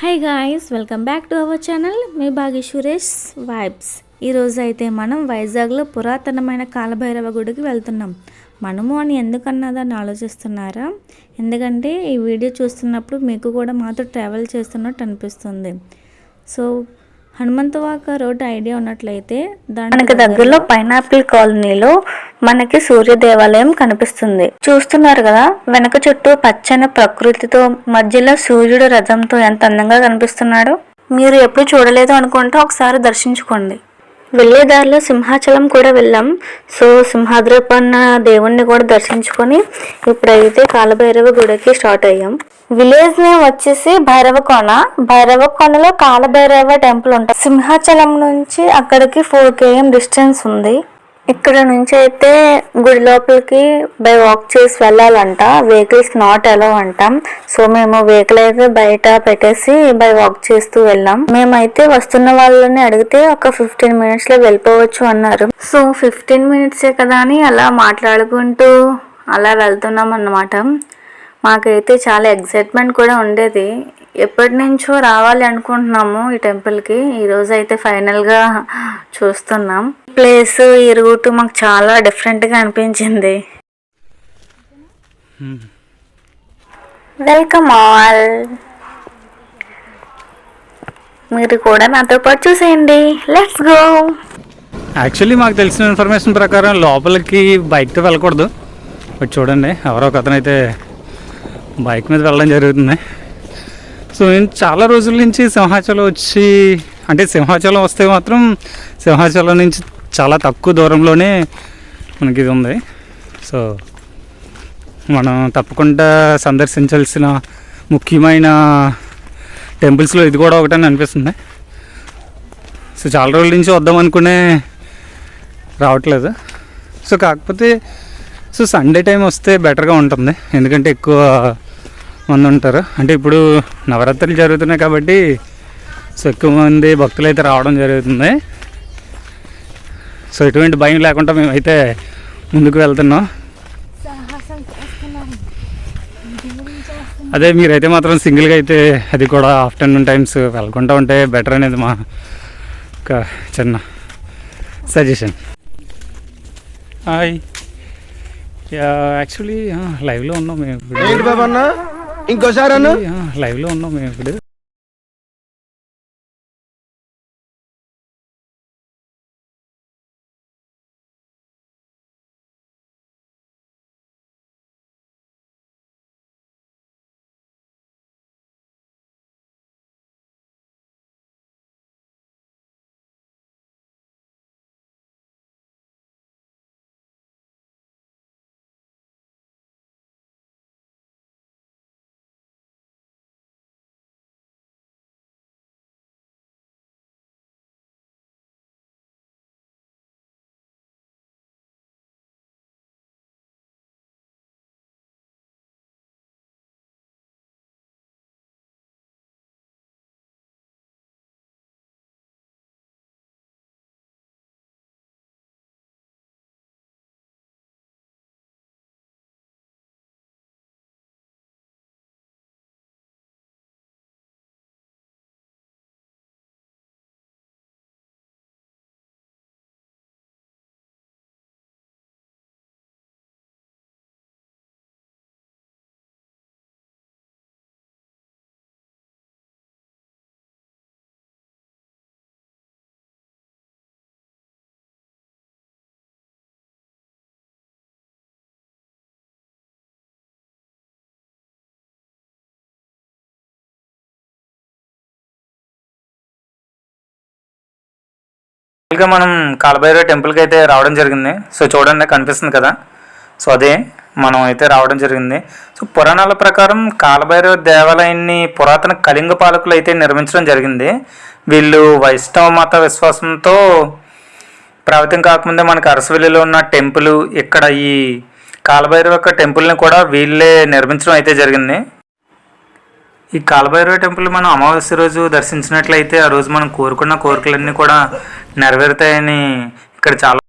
Hi guys welcome back to our channel me Bhagyashwaresh vibes ఈరోజు అయితే మనం వైజాగ్లో పురాతనమైన కాలభైరవ గుడికి వెళ్తున్నాం. మనము అని ఎందుకన్నదాన్ని ఆలోచిస్తున్నారా? ఎందుకంటే ఈ వీడియో చూస్తున్నప్పుడు మీకు కూడా మాతో ట్రావెల్ చేస్తున్నట్టు అనిపిస్తుంది. సో హనుమంతవాక రోడ్ ఐడియా ఉన్నట్లయితే దానికి దగ్గరలో పైనాపిల్ కాలనీలో మనకి సూర్య దేవాలయం కనిపిస్తుంది. చూస్తున్నారు కదా వెనక చుట్టూ పచ్చని ప్రకృతితో మధ్యలో సూర్యుడు రథంతో ఎంత అందంగా కనిపిస్తున్నాడు? మీరు ఎప్పుడు చూడలేదు అనుకుంటే ఒకసారి దర్శించుకోండి. వెళ్ళే దారిలో సింహాచలం కూడా వెళ్ళాం. సో సింహాద్రిపన్న దేవుణ్ణి కూడా దర్శించుకొని ఇప్పుడైతే కాలభైరవ గుడికి స్టార్ట్ అయ్యాం. విలేజ్ నేమ్ వచ్చేసి భైరవకోన భైరవకోనలో కాలభైరవ టెంపుల్ ఉంటుంది సింహాచలం నుంచి అక్కడికి ఫోర్ కేఎం డిస్టెన్స్ ఉంది. ఇక్కడ నుంచి అయితే గుడి లోపలికి బై వాక్ చేసి వెళ్ళాలంట. వెహికల్స్ నాట్ అలౌ అంటాం. సో మేము వెహికల్ అయితే బయట పెట్టేసి బై వాక్ చేస్తూ వెళ్ళాం. మేమైతే వస్తున్న వాళ్ళని అడిగితే ఒక ఫిఫ్టీన్ మినిట్స్లో వెళ్ళిపోవచ్చు అన్నారు. సో ఫిఫ్టీన్ మినిట్సే కదా అని అలా మాట్లాడుకుంటూ అలా వెళ్తున్నాం అన్నమాట. మాకైతే చాలా ఎగ్జైట్మెంట్ కూడా ఉండేది. ఎప్పటి నుంచో రావాలి అనుకుంటున్నాము ఈ టెంపుల్కి ఈరోజు అయితే ఫైనల్గా చూస్తున్నాం. ప్లేస్ ఈ రూట్ మాకు చాలా డిఫరెంట్గా అనిపించింది. వెల్కమ్ ఆల్ మీరు కూడా నాతో పాటు చూసేయండి. లెట్స్ గో యాక్చువల్లీ మాకు తెలిసిన ఇన్ఫర్మేషన్ ప్రకారం లోపలికి బైక్తో వెళ్ళకూడదు. బట్ చూడండి ఎవరో ఒక అతనైతే బైక్ మీద వెళ్ళడం జరుగుతుంది. సో నేను చాలా రోజుల నుంచి సింహాచలం వచ్చి అంటే సింహాచలం వస్తే మాత్రం సింహాచలం నుంచి చాలా తక్కువ దూరంలోనే మనకి ఇది ఉంది. సో మనం తప్పకుండా సందర్శించాల్సిన ముఖ్యమైన టెంపుల్స్లో ఇది కూడా ఒకటని అనిపిస్తుంది. సో చాలా రోజుల నుంచి వద్దాం అనుకునే రావట్లేదు. సో కాకపోతే సో సండే టైం వస్తే బెటర్గా ఉంటుంది. ఎందుకంటే ఎక్కువ మంది ఉంటారు. అంటే ఇప్పుడు నవరాత్రులు జరుగుతున్నాయి కాబట్టి సో ఎక్కువ మంది భక్తులు అయితే రావడం జరుగుతుంది. సో ఎటువంటి భయం లేకుండా మేమైతే ముందుకు వెళ్తున్నాం. అదే మీరైతే మాత్రం సింగిల్గా అయితే అది కూడా ఆఫ్టర్నూన్ టైమ్స్ వెళ్ళకుండా ఉంటే బెటర్ అనేది మా ఒక చిన్న సజెషన్. హాయ్. యాక్చువల్లీ లైవ్లో ఉన్నాం మేము ఇప్పుడు. ఇంకోసారి అన్న? లైవ్లో ఉన్నాం మేము ఇప్పుడు. ఇంకా మనం కాలభైరవ టెంపుల్కి అయితే రావడం జరిగింది. సో చూడండి కనిపిస్తుంది కదా. సో అదే మనం అయితే రావడం జరిగింది. సో పురాణాల ప్రకారం కాలభైరవ దేవాలయాన్ని పురాతన కళింగ పాలకులు అయితే నిర్మించడం జరిగింది. వీళ్ళు వైష్ణవ మత విశ్వాసంతో ప్రభావితం కాకముందే మనకి అరసవెల్లిలో ఉన్న టెంపుల్ ఇక్కడ ఈ కాలభైరవ యొక్క టెంపుల్ని కూడా వీళ్ళే నిర్మించడం అయితే జరిగింది. ఈ కాలభైరవ టెంపుల్ మనం అమావాస్య రోజు దర్శించినట్లయితే ఆ రోజు మనం కోరుకున్న కోరికలన్నీ కూడా నెరవేరుతాయని ఇక్కడ చాలా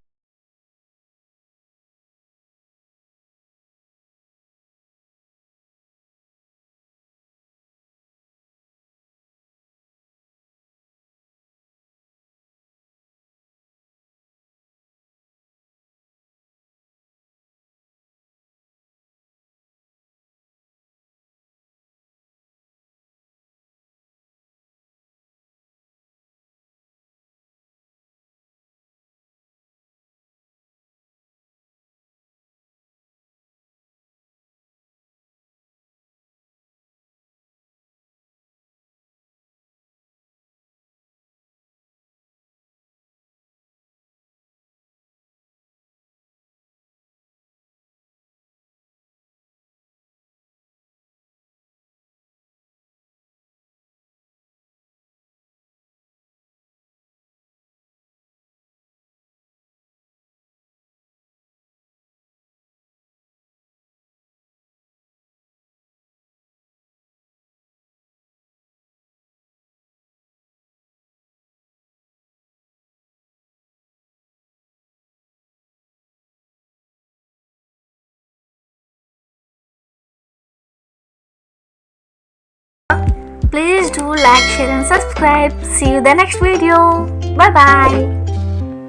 Please do like, share and subscribe. See you the next video. Bye bye.